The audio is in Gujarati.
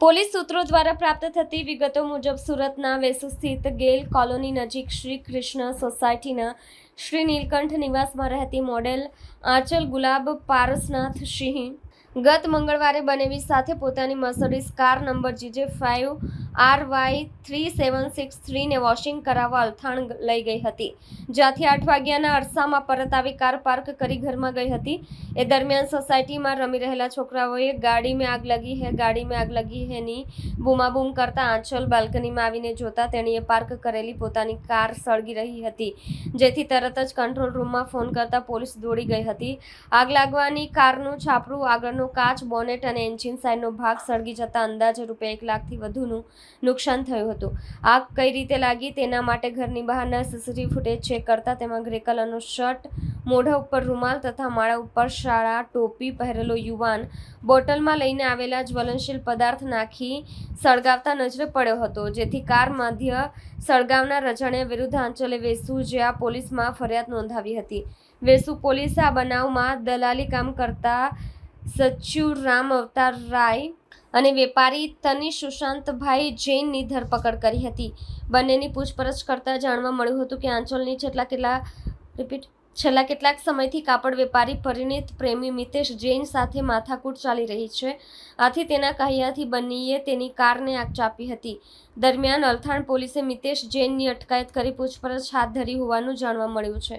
પોલીસ સૂત્રો દ્વારા પ્રાપ્ત થતી વિગતો મુજબ સુરતના વેસુ સ્થિત ગેલ કોલોની નજીક શ્રી કૃષ્ણ સોસાયટીના શ્રી નીલકંઠ નિવાસમાં રહેતી મોડેલ આંચલ ગુલાબ પારસનાથ સિંહ ગત મંગળવારે બનેવી સાથે પોતાની Mercedes car number GJ five R Y three seven six થ્રીને washing કરાવવા અલથાણ લઈ ગઈ હતી. જ્યાંથી આઠ વાગ્યાના અરસામાં પરત આવી કાર પાર્ક કરી ઘરમાં ગઈ હતી. એ દરમિયાન સોસાયટીમાં રમી રહેલા છોકરાઓએ, ગાડી મેં આગ લગી હે, ગાડી મેં આગ લગી હેની બૂમાબૂમ કરતા આંચલ બાલ્કનીમાં આવીને જોતા તેણીએ પાર્ક કરેલી પોતાની કાર સળગી રહી હતી. જેથી તરત જ કંટ્રોલ રૂમમાં ફોન કરતા પોલીસ દોડી ગઈ હતી. આગ લાગવાની કારનું છાપરું આગળનો કાચ, બોનેટ અને એન્જિન સાઇડનો ભાગ સળગી જતા અંદાજે રૂપિયા એક લાખથી વધુનું નુકસાન થયું હતું. આગ કઈ રીતે લાગી તેના માટે ઘરની બહારના સીસીટીવી ફૂટેજ ચેક કરતા તેમાં ગ્રે કલરનો શર્ટ, મોઢા ઉપર રૂમાલ તથા માળા ઉપર શાળા ટોપી પહેરેલો યુવાન બોટલમાં લઈને આવેલા જ્વલનશીલ પદાર્થ નાખી સળગાવતા નજરે પડ્યો હતો, જેથી કાર મધ્ય સળગાવનાર અજાણ્યા વિરુદ્ધ આંચલે વેસુ જ્યાં પોલીસમાં ફરિયાદ નોંધાવી હતી. વેસુ પોલીસે આ બનાવમાં દલાલી કામ કરતા સચ્ચુરામ અવતાર રાય અને વેપારી તની સુશાંતભાઈ જૈનની ધરપકડ કરી હતી. બંનેની પૂછપરછ કરતા જાણવા મળ્યું હતું કે આંચલની છેલ્લા કેટલા, રિપીટ, છેલ્લા કેટલાક સમયથી કાપડ વેપારી પરિણીત પ્રેમી મિતેશ જૈન સાથે માથાકૂટ ચાલી રહી છે. આથી તેના કહ્યાથી બંનેએ તેની કારને આગ ચાપી હતી. દરમિયાન અલથાણ પોલીસે મિતેશ જૈનની અટકાયત કરી પૂછપરછ હાથ ધરી હોવાનું જાણવા મળ્યું છે.